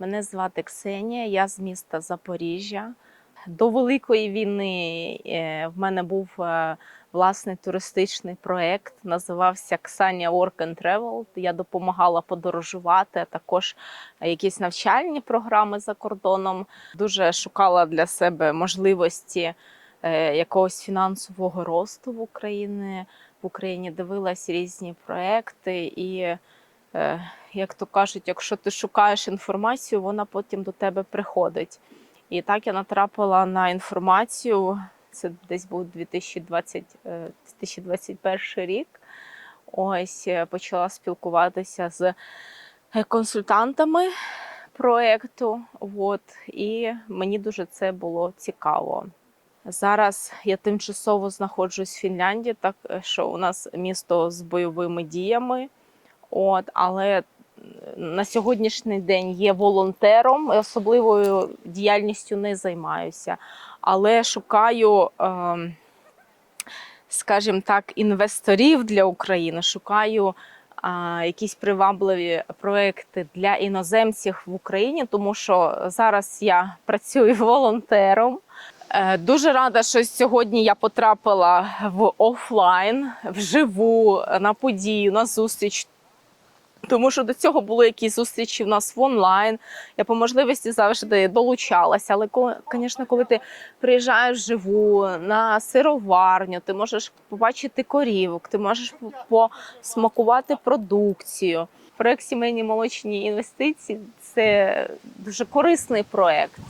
Мене звати Ксенія, я з міста Запоріжжя. До Великої війни е, в мене був е, власний туристичний проєкт, називався Ксанія Work and Travel. Я допомагала подорожувати, а також якісь навчальні програми за кордоном. Дуже шукала для себе можливості е, якогось фінансового росту в Україні. В Україні дивилась різні проекти і. Е, Як то кажуть, якщо ти шукаєш інформацію, вона потім до тебе приходить. І так я натрапила на інформацію. Це десь був 2020, е, 2021 рік. Ось е, почала спілкуватися з е, консультантами проекту. От, і мені дуже це було цікаво. Зараз я тимчасово знаходжусь в Фінляндії, так е, що у нас місто з бойовими діями. От, але е, на сьогоднішній день є волонтером, особливою діяльністю не займаюся. Але шукаю, ем, скажімо так, інвесторів для України, шукаю якісь привабливі проекти для іноземців в Україні, тому що зараз я працюю волонтером. Е, Дуже рада, що сьогодні я потрапила в офлайн, вживу на подію, на зустріч. Тому що до цього були якісь зустрічі в нас в онлайн. Я по можливості завжди долучалася. Але звісно, коли ти приїжджаєш вживу на сироварню, ти можеш побачити корівок, ти можеш посмакувати продукцію. Проект сімейні молочні інвестиції це дуже корисний проект.